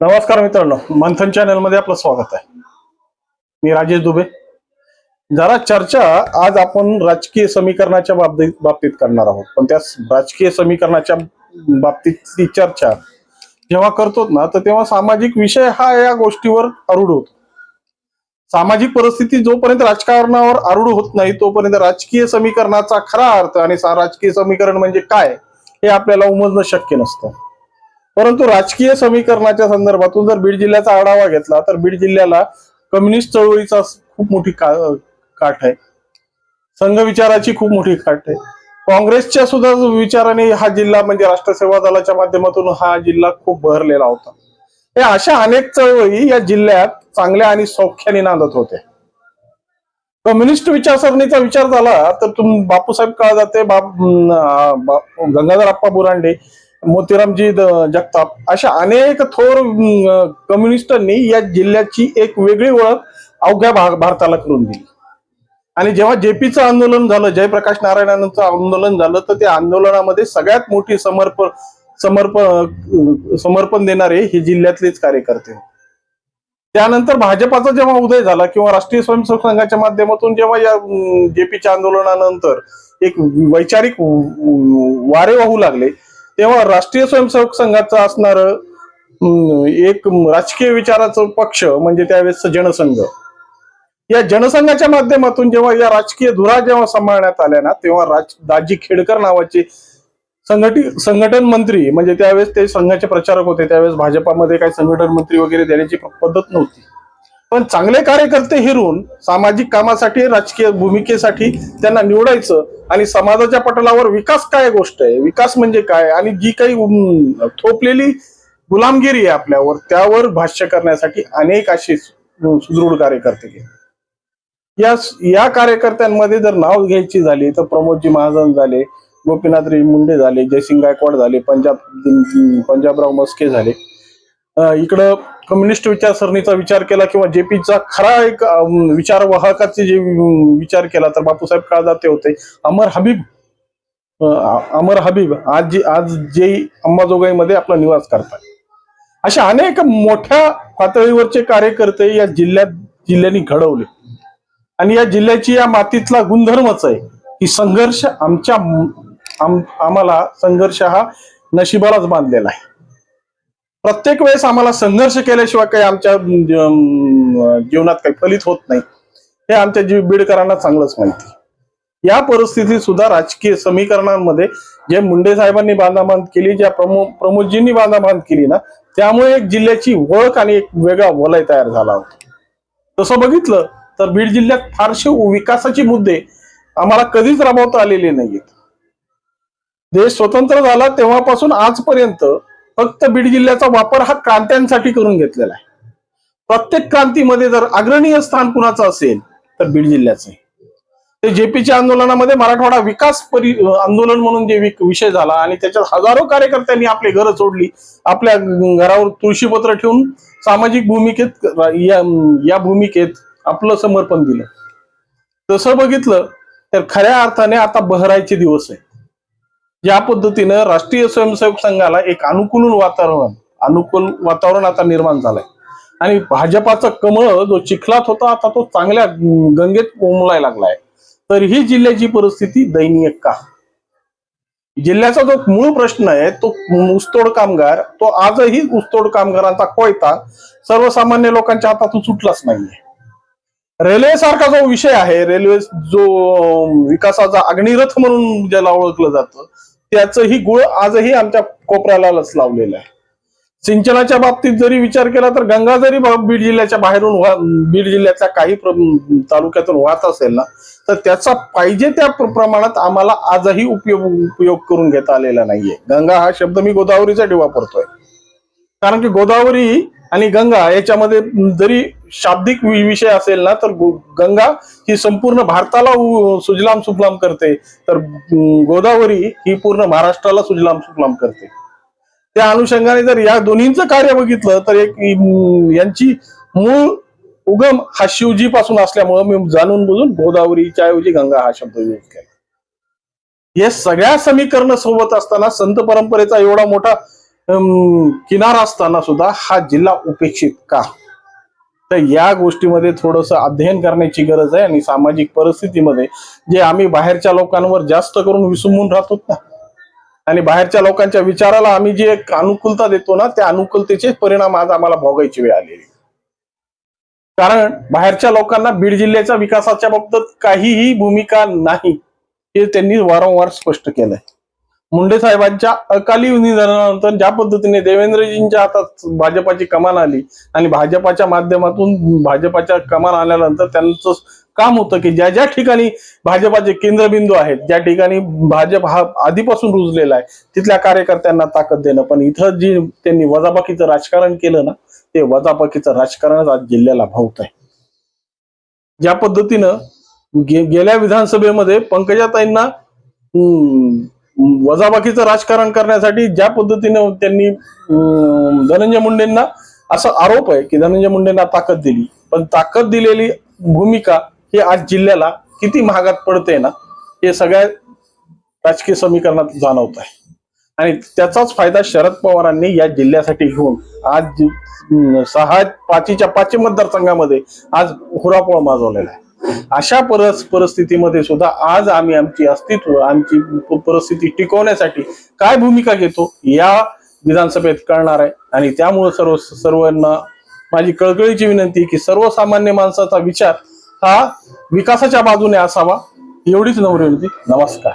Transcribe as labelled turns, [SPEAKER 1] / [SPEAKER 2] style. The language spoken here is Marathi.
[SPEAKER 1] नमस्कार मित्रांनो मंथन चॅनलमध्ये आपलं स्वागत आहे. मी राजेश दुबे. जरा चर्चा आज आपण राजकीय समीकरणाच्या बाबतीत बाबतीत करणार आहोत. पण त्या राजकीय समीकरणाच्या बाबतीतली चर्चा जेव्हा करतो ना तर तेव्हा सामाजिक विषय हा या गोष्टीवर आरूढ होतो. सामाजिक परिस्थिती जोपर्यंत राजकारणावर आरूढ होत नाही तोपर्यंत राजकीय समीकरणाचा खरा अर्थ आणि राजकीय समीकरण म्हणजे काय हे आपल्याला उमजणं शक्य नसतं. परंतु राजकीय समीकरणाच्या संदर्भातून जर बीड जिल्ह्याचा आढावा घेतला तर बीड जिल्ह्याला कम्युनिस्ट चळवळीचा खूप मोठी का- काठ आहे. संघ विचाराची खूप मोठी काठ आहे. काँग्रेसच्या सुद्धा विचाराने हा जिल्हा म्हणजे राष्ट्रसेवा दलाच्या माध्यमातून हा जिल्हा खूप बहरलेला होता. हे अशा अनेक चळवळी या जिल्ह्यात चांगल्या आणि सौख्याने नांदत होते. कम्युनिस्ट विचारसरणीचा विचार झाला तर तुम बापूसाहेब काळजाते बाप बा- गंगाधर अप्पा बुरांडे मोतीरामजी जगताप अशा अनेक थोर कम्युनिस्टांनी या जिल्ह्याची एक वेगळी ओळख अवघ्या भाग भारताला करून दिली. आणि जेव्हा जेपीचं आंदोलन झालं जयप्रकाश नारायणांचं आंदोलन झालं तर त्या आंदोलनामध्ये सगळ्यात मोठी समर्पण समर्पण समर्पण देणारे हे जिल्ह्यातलेच कार्यकर्ते होते. त्यानंतर भाजपाचा जेव्हा उदय झाला किंवा राष्ट्रीय स्वयंसेवक संघाच्या माध्यमातून जेव्हा या जेपीच्या आंदोलनानंतर एक वैचारिक वारे वाहू लागले तेव्हा राष्ट्रीय स्वयंसेवक संघाचं असणार एक राजकीय विचाराचं पक्ष म्हणजे त्यावेळेस जनसंघ. या जनसंघाच्या माध्यमातून जेव्हा या राजकीय धुरा जेव्हा सांभाळण्यात आल्या ना तेव्हा राज दाजी खेडकर नावाचे संघटित संघटन मंत्री म्हणजे त्यावेळेस ते संघाचे प्रचारक होते त्यावेळेस भाजपामध्ये काही संघटन मंत्री वगैरे देण्याची पद्धत नव्हती. पण चांगले कार्यकर्ते हिरून सामाजिक कामासाठी राजकीय भूमिकेसाठी त्यांना निवडायचं आणि समाजाच्या पटलावर विकास काय गोष्ट आहे? विकास म्हणजे काय? आणि जी काही थोपलेली गुलामगिरी आहे आपल्यावर त्यावर भाष्य करण्यासाठी अनेक असे सुदृढ कार्यकर्ते गेले. या या कार्यकर्त्यांमध्ये जर नाव घ्यायची झाली तर प्रमोदजी महाजन झाले गोपीनाथ रे मुंडे झाले जयसिंग गायकवाड झाले पंजाब पंजाबराव मस्के झाले. इकडं कम्युनिस्ट विचारसरणीचा विचार केला किंवा जेपीचा खरा एक विचार विचारवाहकाचे जे विचार केला तर बापूसाहेब काळजाते होते. अमर हबीब अमर हबीब आज जे आज जे अंबाजोगाईमध्ये आपला निवास करतात. अशा अनेक मोठ्या पातळीवरचे कार्यकर्ते या जिल्ह्यात जिल्ह्यानी घडवले. आणि या जिल्ह्याची या मातीतला गुणधर्मच आहे की संघर्ष आमच्या आम- आम्हाला संघर्ष हा नशिबालाच बांधलेला आहे. प्रत्येक वेळेस आम्हाला संघर्ष केल्याशिवाय काही आमच्या जीवनात काही फलित होत नाही. हे आमच्या जीव बीडकरांना चांगलंच माहिती. या परिस्थितीत सुद्धा राजकीय समीकरणांमध्ये जे मुंडे साहेबांनी बांधाबांध केली ज्या प्रमो प्रमोदजींनी बांधाबांध केली ना त्यामुळे एक जिल्ह्याची ओळख आणि एक वेगळा वलय तयार झाला होता. तसं बघितलं तर बीड जिल्ह्यात फारसे विकासाचे मुद्दे आम्हाला कधीच राबवता आलेले नाहीत देश स्वतंत्र झाला तेव्हापासून आजपर्यंत फक्त बीड जिल्ह्याचा वापर हा क्रांत्यांसाठी करून घेतलेला आहे. प्रत्येक क्रांतीमध्ये जर अग्रणीय स्थान कुणाचं असेल तर बीड जिल्ह्याचं ते जेपीच्या आंदोलनामध्ये मराठवाडा विकास परि आंदोलन म्हणून जे विक- विषय झाला आणि त्याच्यात हजारो कार्यकर्त्यांनी आपली घरं सोडली आपल्या घरावर तुळशीपत्र ठेवून सामाजिक भूमिकेत या या भूमिकेत आपलं समर्पण दिलं. तसं बघितलं तर खऱ्या अर्थाने आता बहरायचे दिवस आहे. या पद्धतीनं राष्ट्रीय स्वयंसेवक संघाला एक अनुकूल वातावरण अनुकूल वातावरण आता निर्माण झालंय. आणि भाजपाचा कमळ जो चिखलात होता आता तो चांगल्या गंगेत उमलाय लागलाय. तर ही जिल्ह्याची परिस्थिती दयनीय का? जिल्ह्याचा जो मूळ प्रश्न आहे तो ऊसतोड कामगार तो आजही ऊसतोड कामगारांचा कोयता सर्वसामान्य लोकांच्या हातातून सुटलाच नाहीये. रेल्वे सारखा जो विषय आहे रेल्वे जो विकासाचा अग्निरथ म्हणून ज्याला ओळखलं जातं त्याचंही गुळ आजही आमच्या कोपऱ्यालाच लावलेलं आहे. सिंचनाच्या बाबतीत जरी विचार केला तर गंगा जरी बीड जिल्ह्याच्या बाहेरून बीड जिल्ह्याच्या काही तालुक्यातून वाहत असेल ना तर त्याचा पाहिजे त्या प्रमाणात आम्हाला आजही उपयोग उपयोग करून घेता आलेला नाहीये. गंगा हा शब्द मी गोदावरीसाठी वापरतोय. कारण की गोदावरी आणि गंगा याच्यामध्ये जरी शाब्दिक विषय असेल ना तर गंगा ही संपूर्ण भारताला सुजलाम सुफलाम करते. तर गोदावरी ही पूर्ण महाराष्ट्राला सुजलाम सुफलाम करते. त्या अनुषंगाने जर या दोन्हींचं कार्य बघितलं तर एक यांची मूळ उगम हा शिवजी पासून असल्यामुळं मी जाणून बुजून गोदावरीच्या ऐवजी गंगा हा शब्द यूज केला. हे सगळ्या समीकरण सोबत असताना संत परंपरेचा एवढा मोठा किनारा असताना सुद्धा हा जिल्हा उपेक्षित का? तर या गोष्टीमध्ये थोडस अध्ययन करण्याची गरज आहे आणि सामाजिक परिस्थितीमध्ये जे आम्ही बाहेरच्या लोकांवर जास्त करून विसंबून राहतो ना आणि बाहेरच्या लोकांच्या विचाराला आम्ही जे एक अनुकूलता देतो ना त्या अनुकूलतेचे परिणाम आज आम्हाला भोगायची वेळ आलेली कारण बाहेरच्या लोकांना बीड जिल्ह्याच्या विकासाच्या बाबतीत काहीही भूमिका नाही हे त्यांनी वारंवार स्पष्ट केलंय. मुंडे साहेबांच्या अकाली निधनानंतर ज्या पद्धतीने देवेंद्रजींच्या हातात भाजपाची कमान आली आणि भाजपाच्या माध्यमातून भाजपाच्या कमान आल्यानंतर त्यांचं काम होतं की ज्या ज्या ठिकाणी भाजपाचे केंद्रबिंदू आहेत ज्या ठिकाणी भाजप हा आधीपासून रुजलेला आहे तिथल्या कार्यकर्त्यांना ताकद देणं. पण इथं जी त्यांनी वजाबाकीचं राजकारण केलं ना ते वजाबाकीचं राजकारणच आज जिल्ह्याला भावत आहे. ज्या पद्धतीनं गे- गेल्या विधानसभेमध्ये पंकजाताईंना हम्म, वजाबाकीचं राजकारण करण्यासाठी ज्या पद्धतीनं त्यांनी धनंजय मुंडेंना असा आरोप आहे की धनंजय मुंडेंना ताकद दिली. पण ताकद दिलेली भूमिका ही आज जिल्ह्याला किती महागात पडते ना हे सगळ्या राजकीय समीकरणात जाणवत आहे. आणि त्याचाच फायदा शरद पवारांनी या जिल्ह्यासाठी घेऊन आज सहा पाचीच्या पाचवी मतदारसंघामध्ये आज हुरापोळ माजवलेला आहे. अशा परस परिस्थितीमध्ये सुद्धा आज आम्ही आमची अस्तित्व आमची परिस्थिती टिकवण्यासाठी काय भूमिका घेतो या विधानसभेत कळणार आहे. आणि त्यामुळे सर्व सर्वांना माझी कळकळीची विनंती की सर्वसामान्य माणसाचा विचार हा विकासाच्या बाजूने असावा. एवढीच नम्र विनंती. नमस्कार.